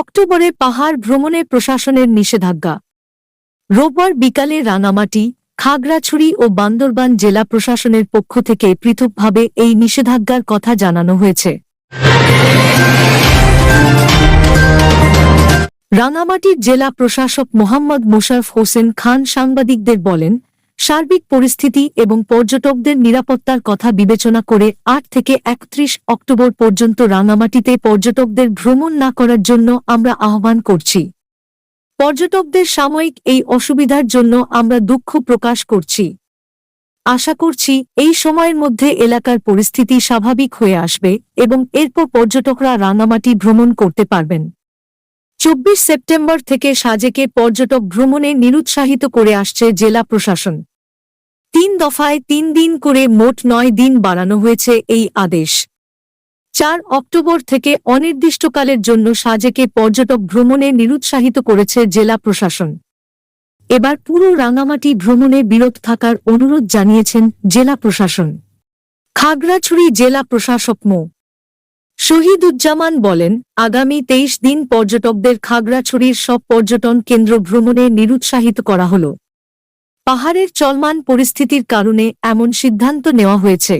অক্টোবরে পাহাড় ভ্রমণে প্রশাসনের নিষেধাজ্ঞা। রোববার বিকালে রাঙামাটি, খাগড়াছড়ি ও বান্দরবান জেলা প্রশাসনের পক্ষ থেকে পৃথকভাবে এই নিষেধাজ্ঞার কথা জানানো হয়েছে। রাঙামাটির জেলা প্রশাসক মোহাম্মদ মোশারফ হোসেন খান সাংবাদিকদের বলেন সার্বিক পরিস্থিতি এবং পর্যটকদের নিরাপত্তার কথা বিবেচনা করে আট থেকে একত্রিশ অক্টোবর পর্যন্ত রাঙামাটিতে পর্যটকদের ভ্রমণ না করার জন্য আমরা আহ্বান করছি। পর্যটকদের সাময়িক এই অসুবিধার জন্য আমরা দুঃখ প্রকাশ করছি। আশা করছি এই সময়ের মধ্যে এলাকার পরিস্থিতি স্বাভাবিক হয়ে আসবে এবং এরপর পর্যটকরা রাঙামাটি ভ্রমণ করতে পারবেন। চব্বিশ সেপ্টেম্বর থেকে সাজেকে পর্যটক ভ্রমণে নিরুৎসাহিত করে আসছে জেলা প্রশাসন। তিন দফায় তিন দিন করে মোট নয় দিন বাড়ানো হয়েছে এই আদেশ। চার অক্টোবর থেকে অনির্দিষ্টকালের জন্য সাজেকে পর্যটক ভ্রমণে নিরুৎসাহিত করেছে জেলা প্রশাসন। এবার পুরো রাঙামাটি ভ্রমণে বিরত থাকার অনুরোধ জানিয়েছেন জেলা প্রশাসন। খাগড়াছড়ি জেলা প্রশাসক মো. শহীদুজ্জামান বলেন, আগামী তেইশ দিন পর্যটকদের খাগড়াছড়ির সব পর্যটন কেন্দ্র ভ্রমণে নিরুৎসাহিত করা হল। পাহাড়ের চলমান পরিস্থিতির কারণে এমন সিদ্ধান্ত নেওয়া হয়েছে।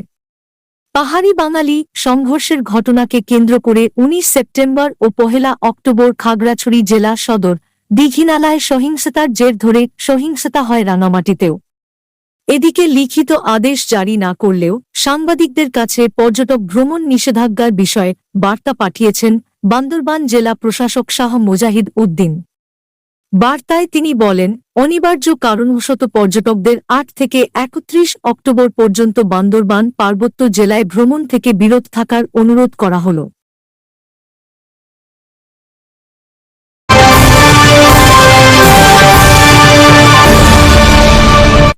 পাহাড়ি বাঙালি সংঘর্ষের ঘটনাকে কেন্দ্র করে ১৯ সেপ্টেম্বর ও পহেলা অক্টোবর খাগড়াছড়ি জেলা সদর দীঘিনালায় সহিংসতার জের ধরে সহিংসতা হয় রাঙামাটিতেও। এদিকে লিখিত আদেশ জারি না করলেও সাংবাদিকদের কাছে পর্যটক ভ্রমণ নিষেধাজ্ঞার বিষয়ে বার্তা পাঠিয়েছেন বান্দরবান জেলা প্রশাসক শাহ মোজাহিদ উদ্দিন। বার্তায় তিনি বলেন, অনিবার্য কারণবশত পর্যটকদের আট থেকে একত্রিশ অক্টোবর পর্যন্ত বান্দরবান পার্বত্য জেলায় ভ্রমণ থেকে বিরত থাকার অনুরোধ করা হল।